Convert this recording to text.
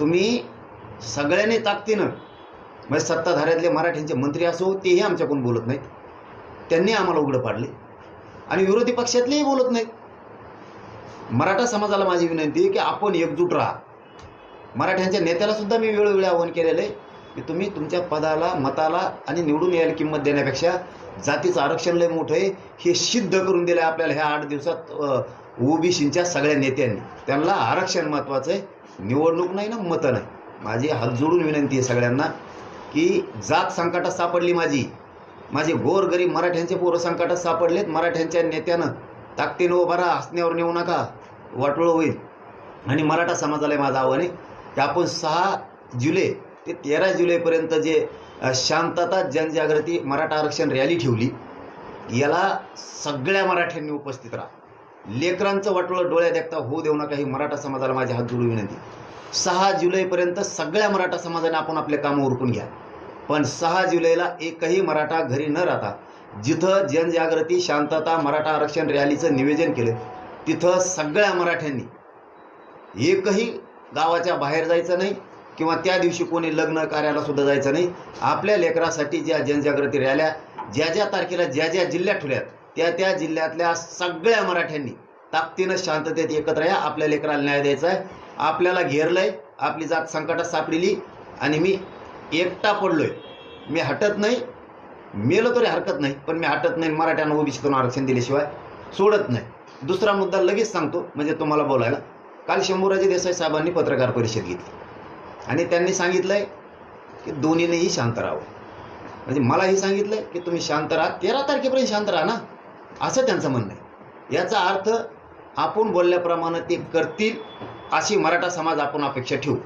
तुम्ही सगळ्यांनी ताकदीनं म्हणजे सत्ताधाऱ्यातले मराठ्यांचे मंत्री असो तेही आमच्याकडून बोलत नाहीत. त्यांनी आम्हाला उघडं पाडले. आणि विरोधी पक्षातलेही बोलत नाहीत. मराठा समाजाला माझी विनंती आहे की आपण एकजूट राहा. मराठ्यांच्या नेत्याला सुद्धा मी वेळोवेळी आवाहन केलेलं आहे की तुम्ही तुमच्या पदाला मताला आणि निवडून यायला किंमत देण्यापेक्षा जातीचं आरक्षण लय मोठं आहे. हे सिद्ध करून दिलं आहे आपल्याला ह्या आठ दिवसात ओबीसीच्या सगळ्या नेत्यांनी. त्यांना आरक्षण महत्त्वाचं आहे. निवडणूक नाही ना मतं नाही. माझी हात जोडून विनंती आहे सगळ्यांना की जात संकटात सापडली माझी. माझे गोरगरीब मराठ्यांचे पोरं संकटात सापडलेत. मराठ्यांच्या नेत्यानं ताकदीनं उभा राहा हसण्यावर नेऊ नका. वाटोळं होईल. आणि मराठा समाजाला माझं आव्हान आहे. की आपण सहा जुलै ते तेरा जुलैपर्यंत जे शांतता जनजागृती मराठा आरक्षण रॅली ठेवली याला सगळ्या मराठ्यांनी उपस्थित राहा. लेकरांचं वाटोळं डोळ्या देखता होऊ देऊ नका ही मराठा समाजाला माझी हात जोडून विनंती. सहा जुलैपर्यंत सगळ्या मराठा समाजाने आपण आपले कामं उरकून घ्या. पण सहा जुलैला एकही मराठा घरी न राहता जिथं जनजागृती शांतता मराठा आरक्षण रॅलीचं निवेदन केलं तिथं सगळ्या मराठ्यांनी एकही गावाच्या बाहेर जायचं नाही किंवा त्या दिवशी कोणी लग्न कार्याला सुद्धा जायचं नाही. आपल्या लेकरासाठी ज्या जनजागृती रॅल्या ज्या ज्या तारखेला ज्या ज्या जिल्ह्यात ठेवल्यात त्या त्या जिल्ह्यातल्या सगळ्या मराठ्यांनी ताकदीनं शांततेत एकत्र या. आपल्या लेकराला न्याय द्यायचा आहे. आपल्याला घेरलंय. आपली जात संकटात सापडली. आणि मी एकटा पडलोय. मी हटत नाही. मेलो तरी हरकत नाही. पण मी हटत नाही मराठ्यांना ओबीसीतून आरक्षण दिल्याशिवाय सोडत नाही. दुसरा मुद्दा लगेच सांगतो. म्हणजे तुम्हाला बोलायला. काल शंभूराजे देसाई साहेबांनी पत्रकार परिषद घेतली. आणि त्यांनी सांगितलंय की दोन्हीनेही शांत राहावं. म्हणजे मलाही सांगितलंय की तुम्ही शांत राहा. तेरा तारखेपर्यंत शांत राहा ना. असं त्यांचं म्हणणं आहे. याचा अर्थ आपण बोलल्याप्रमाणे ते करतील अशी मराठा समाज आपण अपेक्षा ठेवू.